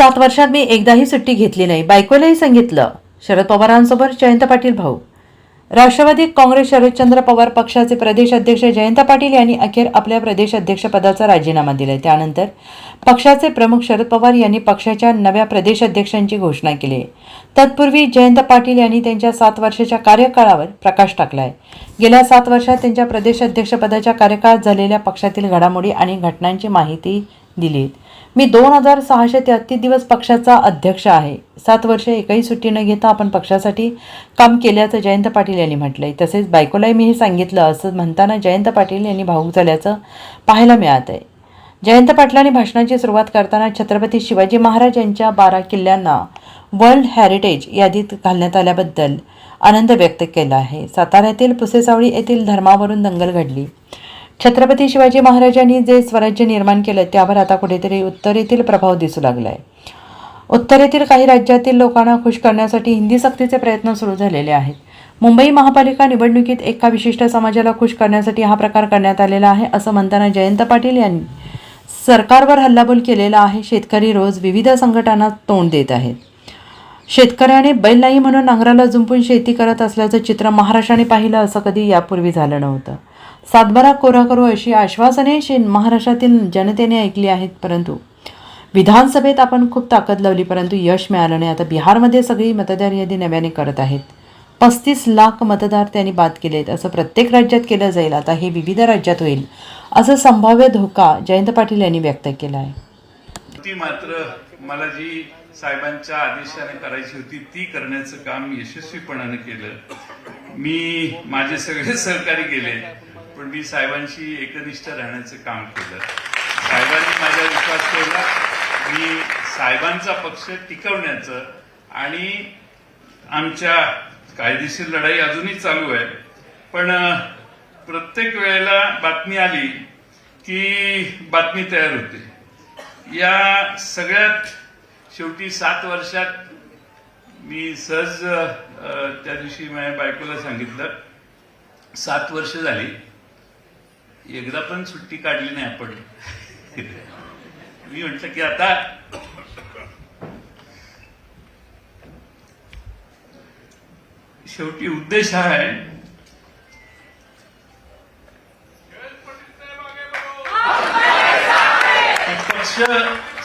सात वर्षात मी एकदाही सुट्टी घेतली नाही. बायकोलाही सांगितलं. शरद पवारांसोबत जयंत पाटील भाऊ. राष्ट्रवादी काँग्रेस शरदचंद्र पवार पक्षाचे प्रदेश अध्यक्ष जयंत पाटील यांनी अखेर आपल्या प्रदेश अध्यक्षपदाचा राजीनामा दिलाय. त्यानंतर पक्षाचे प्रमुख शरद पवार यांनी पक्षाच्या नव्या प्रदेश अध्यक्षांची घोषणा केली. आहे तत्पूर्वी जयंत पाटील यांनी त्यांच्या सात वर्षाच्या कार्यकाळावर प्रकाश टाकलाय. गेल्या सात वर्षात त्यांच्या प्रदेश अध्यक्षपदाच्या कार्यकाळात झालेल्या पक्षातील घडामोडी आणि घटनांची माहिती दिली मी दोन हजार सहाशे तेहत्तीस दिवस पक्षाचा अध्यक्ष आहे. सात वर्ष एकही सुट्टी न घेता आपण पक्षासाठी काम केल्याचं जयंत पाटील यांनी म्हटलंय. तसेच बायकोलाही मी हे सांगितलं असं म्हणताना जयंत पाटील यांनी भाऊक झाल्याचं पाहायला मिळत आहे जयंत पाटलांनी भाषणाची सुरुवात करताना छत्रपती शिवाजी महाराज यांच्या बारा किल्ल्यांना वर्ल्ड हेरिटेज यादीत घालण्यात आल्याबद्दल आनंद व्यक्त केला आहे. साताऱ्यातील पुसेसावळी येथील धर्मावरून दंगल घडली. छत्रपती शिवाजी महाराजांनी जे स्वराज्य निर्माण केलं त्यावर आता कुठेतरी उत्तरेतील प्रभाव दिसू लागलाय. उत्तरेतील काही राज्यातील लोकांना खुश करण्यासाठी हिंदी सक्तीचे प्रयत्न सुरू झालेले आहेत. मुंबई महापालिका निवडणुकीत एका विशिष्ट समाजाला खुश करण्यासाठी हा प्रकार करण्यात आलेला आहे असं म्हणताना जयंत पाटील यांनी. सरकारवर हल्लाबोल केलेला आहे शेतकरी रोज विविध संघटना तोंड देत आहेत. शेतकऱ्याने बैल नाही म्हणून नांगराला जुंपून शेती करत असल्याचं चित्र महाराष्ट्राने पाहिलं असं कधी यापूर्वी झालं नव्हतं. सातबारा कोरा करू अशी आश्वासने महाराष्ट्रातील जनतेने ऐकली आहेत परंतु विधानसभेत आपण खूप ताकद लावली परंतु यश मिळालं नाही. आता बिहारमध्ये सगळी मतदार यादी नव्याने करत आहेत. पस्तीस लाख मतदार त्यांनी बाद केलेत असं प्रत्येक राज्यात केलं जाईल. आता हे विविध राज्यात होईल असं संभाव्य धोका जयंत पाटील यांनी व्यक्त केला आहे ती मात्र मला जी साहेबांच्या आदेशाने करायची होती ती करण्याचं काम यशस्वीपणाने केलं. मी माझे सगळे सहकारी गेले. पण मी साहेबांशी एकनिष्ठ राहण्याचं काम केलं. साहेबांनी माझा विश्वास ठेवला. मी साहेबांचा पक्ष टिकवण्याचं आणि आमच्या कायदेशीर लढाई अजूनही चालू आहे. पण प्रत्येक वेळेला बातमी आली की बातमी तयार होते. या सगळ्यात शेवटी सात वर्षात मी सहज त्या दिवशी माझ्या बायकोला सांगितलं. सात वर्ष झाली. एकदा पण सुट्टी काढली नाही आपण. मी म्हटलं की आता शेवटी उद्देश हा आहे. पक्ष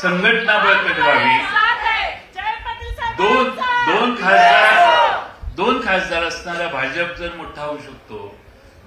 संघटना बळकट व्हावी दोन दोन खासदार दोन खासदार असणारा भाजप जर मोठा होऊ शकतो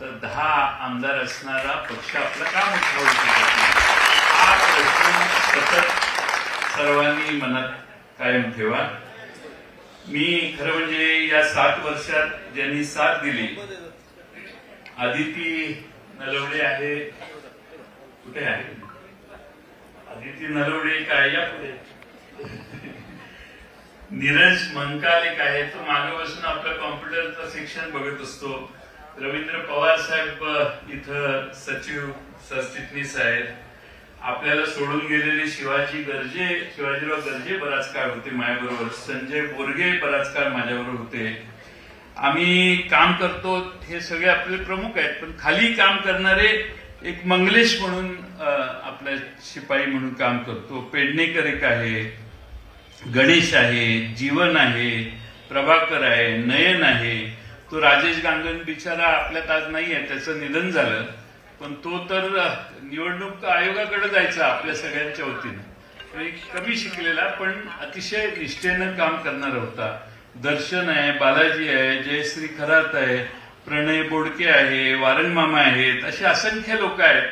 तर दहा आमदार असणारा पक्ष आपला का मोठा होऊ शकत नाही? हा प्रश्न सतत सर्वांनी मनात कायम ठेवा. मी खरं म्हणजे या सात वर्षात ज्यांनी साथ दिली आदिती नलवडे आहे. कुठे आहे? आदिती नलवडे काय या पुढे? नीरज मंकाल एक आहे. तो मागे बसून आपलं कॉम्प्युटरचं शिक्षण बघत असतो. रवींद्र पवार साहेब इथं सचिव सरचिटणीस आहेत आपल्याला सोडून गेलेले शिवाजी गर्जे शिवाजीराव गर्जे बराच काळ होते माझ्याबरोबर संजय बोरगे बराच काळ माझ्याबरोबर होते. आम्ही काम करतो हे सगळे आपले प्रमुख आहेत पण खाली काम करणारे एक मंगलेश म्हणून आपल्या आपला शिपाई म्हणून काम करतो. पेडणेकर एक आहे गणेश आहे जीवन आहे प्रभाकर आहे नयन आहे तो राजेश गांगण बिचारा आपल्यात आज नाही आहे त्याचं निधन झालं. पण तो तर निवडणूक आयोगाकडे जायचा आपल्या सगळ्यांच्या वतीनं. एक कमी शिकलेला पण अतिशय निष्ठेनं काम करणारा होता. दर्शन आहे बालाजी आहे जयश्री खरात आहे प्रणय बोडके आहे वारंगमामा आहेत असे असंख्य लोक आहेत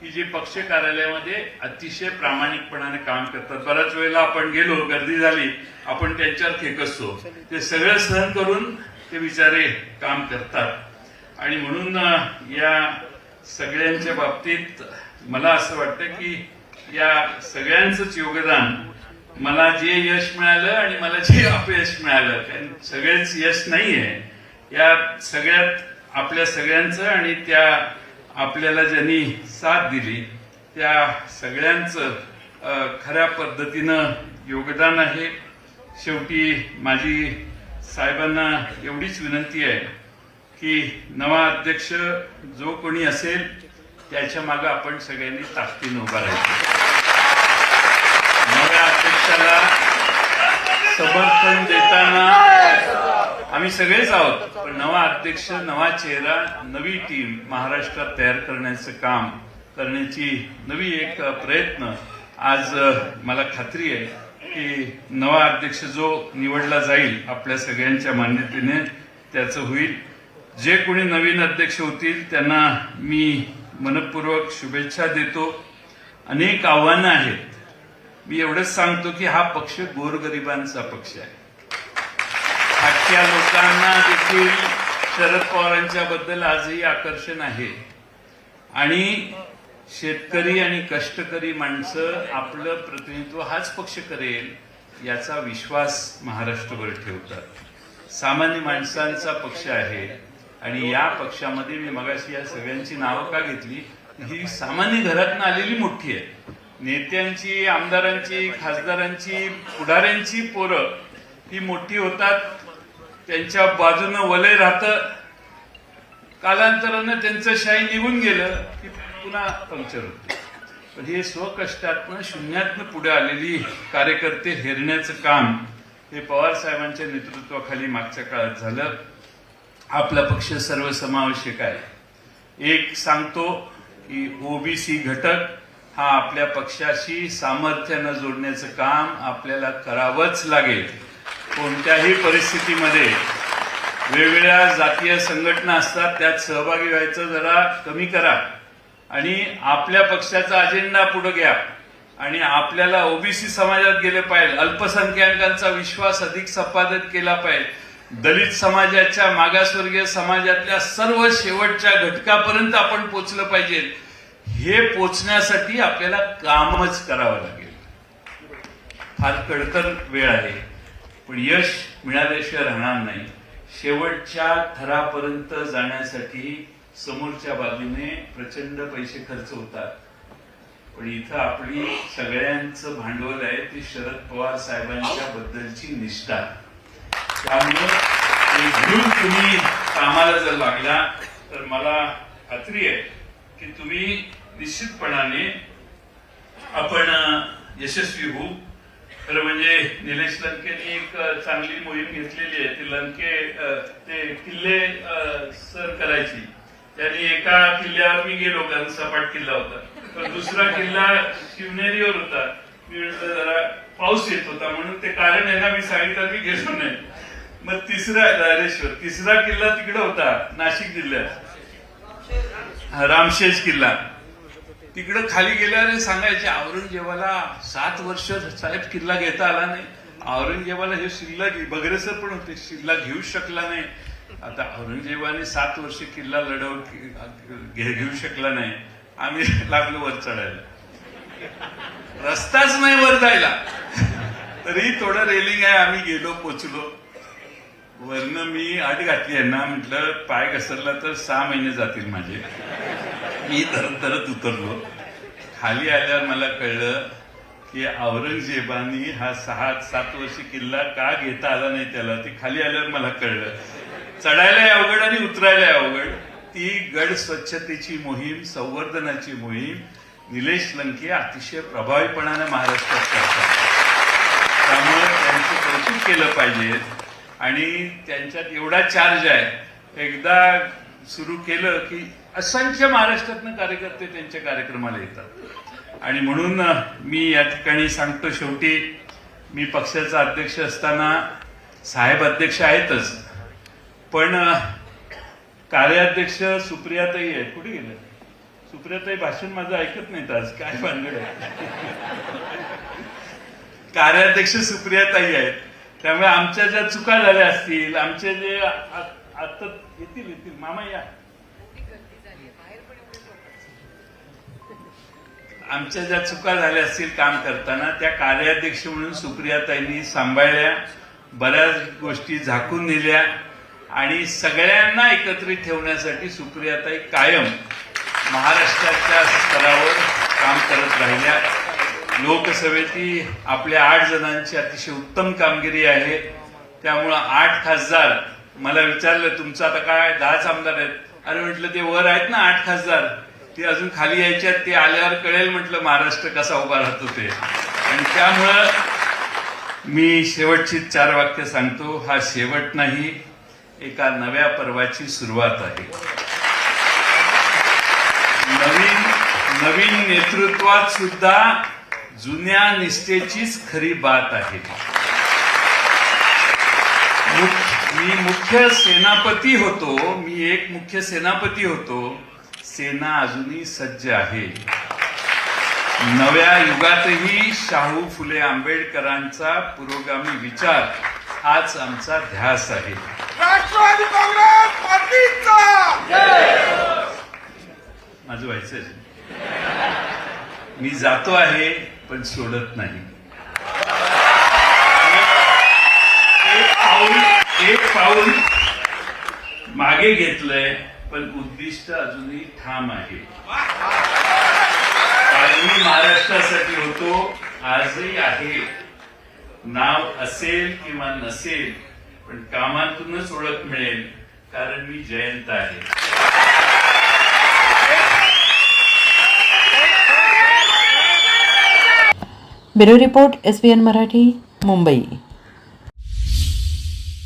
की जे पक्ष कार्यालयामध्ये अतिशय प्रामाणिकपणाने काम करतात. बऱ्याच वेळेला आपण गेलो गर्दी झाली आपण त्यांच्यावर खेकसतो. ते सगळं सहन करून ते बिचारे काम करतात. आणि म्हणून या सगळ्यांच्या बाबतीत मला असं वाटतं की या सगळ्यांचंच योगदान मला जे यश मिळालं आणि मला जे अपयश मिळालं कारण सगळेच यश नाहीये. या सगळ्यात आपल्या सगळ्यांचं आणि त्या आपल्याला ज्यांनी साथ दिली त्या सगळ्यांचं खऱ्या पद्धतीनं योगदान आहे. शेवटी माझी साहेबांना एवढीच विनंती आहे की नवा अध्यक्ष जो कोणी असेल त्याच्या मागं आपण सगळ्यांनी ताकदीनं उभा राहायचं. नव्या अध्यक्षाला समर्थन देताना आम्ही सगळेच आहोत पण नवा अध्यक्ष नवा चेहरा नवी टीम महाराष्ट्रात तयार करण्याचं काम करण्याची नवी एक प्रयत्न आज मला खात्री आहे. की नवा अध्यक्ष जो निवडला जाईल आपल्या सगळ्यांच्या मान्यतेने त्याचं होईल. जे कोणी नवीन अध्यक्ष होतील त्यांना मी मनपूर्वक शुभेच्छा देतो. अनेक आव्हानं आहेत. मी एवढंच सांगतो की हा पक्ष गोरगरिबांचा पक्ष आहे. आजच्या लोकांना देखील शरद पवारांच्या बद्दल आजही आकर्षण आहे. आणि शेतकरी आणि कष्टकरी माणसं आपलं प्रतिनिधित्व हाच पक्ष करेल याचा विश्वास महाराष्ट्रभर ठेवतात. सामान्य माणसांचा पक्ष आहे आणि या पक्षामध्ये मी मगाशी या सगळ्यांची नावं का घेतली? ही सामान्य घरातनं आलेली मोठी आहे. नेत्यांची आमदारांची खासदारांची पुढाऱ्यांची पोरं ही मोठी होतात. त्यांच्या बाजूनं वलय राहतं. कालांतरानं त्यांचं शाही निघून गेलं. की पुन्हा पंक्चर होते पण हे स्वकष्टातनं शून्यातनं पुढे आलेली कार्यकर्ते हेरण्याचं काम हे पवार साहेबांच्या नेतृत्वाखाली मागच्या काळात झालं. आपला पक्ष सर्वसमावेशक आहे. एक सांगतो की ओबीसी घटक हा आपल्या पक्षाशी सामर्थ्यानं जोडण्याचं काम आपल्याला करावंच लागेल. कोणत्याही परिस्थितीमध्ये वेगवेगळ्या जातीय संघटना असतात त्यात सहभागी व्हायचं जरा कमी करा. आणि आपल्या पक्षाचा अजेंडा पुढे घ्या. आणि आपल्याला ओबीसी समाजात गेले पाहिजे. अल्पसंख्याकांचा विश्वास अधिक संपादित केला पाहिजे. दलित समाजाच्या मागासवर्गीय समाजातल्या सर्व शेवटच्या घटकापर्यंत आपण पोचलं पाहिजे. हे पोचण्यासाठी आपल्याला कामच करावं लागेल. फार कडतर वेळ आहे. पण यश मिळाल्याशिवाय राहणार नाही. शेवटच्या थरापर्यंत जाण्यासाठी समोरच्या बाजूने प्रचंड पैसे खर्च होतात. पण इथं आपली सगळ्यांचं भांडवल आहे ते शरद पवार साहेबांच्या बद्दलची निष्ठा. त्यामुळे तुम्ही कामाला जर लागला तर मला खात्री आहे की तुम्ही निश्चितपणाने आपण यशस्वी होऊ. खरं म्हणजे निलेश लंकेने एक चांगली मोहीम घेतलेली आहे. ती लंके ते किल्ले सर करायची. त्यांनी एका किल्ल्यावर मी गेलो कारण सपाट किल्ला होता. पण दुसरा किल्ला शिवनेरीवर होता. मी म्हटलं जरा पाऊस येत होता म्हणून ते कारण आहे ना मी सांगितलं मी गेलो नाही. मग तिसरा रायरेश्वर तिसरा किल्ला तिकडे होता नाशिक जिल्ह्यात रामशेष किल्ला. तिकडं खाली गेल्यावर सांगायचे औरंगजेबाला सात वर्ष साहेब किल्ला घेता आला नाही. औरंगजेबाला हे शिल्ला बगरेसर पण होते शिल्ला घेऊ शकला नाही. आता औरंगजेबाने सात वर्ष किल्ला लढव घेऊ शकला नाही. आम्ही लागलो वर चढायला. रस्ताच नाही वर जायला. तरी थोडं रेलिंग आहे आम्ही गेलो पोचलो. वरनं मी आठ घातली आहे ना म्हटलं पाय घसरला तर सहा महिने जातील माझे. मी तरत तरत उतरलो. खाली आल्यावर मला कळलं की औरंगजेबानी हा सहा सात वर्ष किल्ला का घेता आला नाही त्याला? ते खाली आल्यावर मला कळलं. चढायला अवघड आणि उतरायला अवघड ती गड स्वच्छतेची मोहीम संवर्धनाची मोहीम निलेश लंके अतिशय प्रभावीपणाने महाराष्ट्रात करतात. त्यामुळे त्यांचं कौतुक केलं पाहिजे. आणि त्यांच्यात एवढा चार्ज आहे. एकदा सुरू केलं की असंख्य महाराष्ट्रातनं कार्यकर्ते त्यांच्या कार्यक्रमाला येतात. आणि म्हणून मी या ठिकाणी सांगतो शेवटी मी पक्षाचा अध्यक्ष असताना साहेब अध्यक्ष आहेतच. पण कार्याध्यक्ष सुप्रियाताई आहेत. कुठे गेले? सुप्रियाताई भाषण माझं ऐकत नाहीत आज. काय भानगड आहे? कार्याध्यक्ष सुप्रियाताई आहेत. त्यामुळे आमच्या ज्या चुका झाल्या असतील आमचे जे आता येतील येतील. मामा या. आमच्या ज्या चुका झाल्या असतील काम करताना त्या कार्याध्यक्ष म्हणून सुप्रियाताईंनी सांभाळल्या बऱ्याच गोष्टी झाकून दिल्या. आणि सगळ्यांना एकत्रित ठेवण्यासाठी सुप्रियाताई कायम महाराष्ट्राच्या स्तरावर काम करत राहिल्या. लोकसभेची आपल्या आठ जणांची अतिशय उत्तम कामगिरी आहे. त्यामुळं आठ खासदार मला विचारलं तुमचं आता काय? दहाच आमदार आहेत. अरे म्हटलं ते वर आहेत ना आठ खासदार. ते अजून खाली यायच्यात ते आल्यावर कळेल म्हटलं महाराष्ट्र कसा उभा राहतो ते. आणि त्यामुळं मी शेवटची चार वाक्य सांगतो. हा शेवट नाही एका नव्या पर्वाची सुरुवात आहे. नवीन नवीन नेतृत्वात सुद्धा जुन्या निष्ठेचीच खरी बात आहे. मी मुख्य सेनापती होतो मी एक मुख्य सेनापती होतो. सेना अजूनही सज्ज आहे. नव्या युगातही शाहू फुले आंबेडकरांचा पुरोगामी विचार हाच आमचा ध्यास आहे. राष्ट्रवादी काँग्रेस पार्टीचा! माझं व्हायचं मी जातो आहे पण सोडत नाही. एक पाऊल एक पाऊल मागे घेतलंय पण उद्दिष्ट अजूनही ठाम आहे. मी महाराष्ट्रासाठी होतो आजही आहे. नाव असेल किंवा नसेल पण कामातूनच ओळख मिळेल कारण मी जयंत आहे. Bureau report S B N Marathi Mumbai.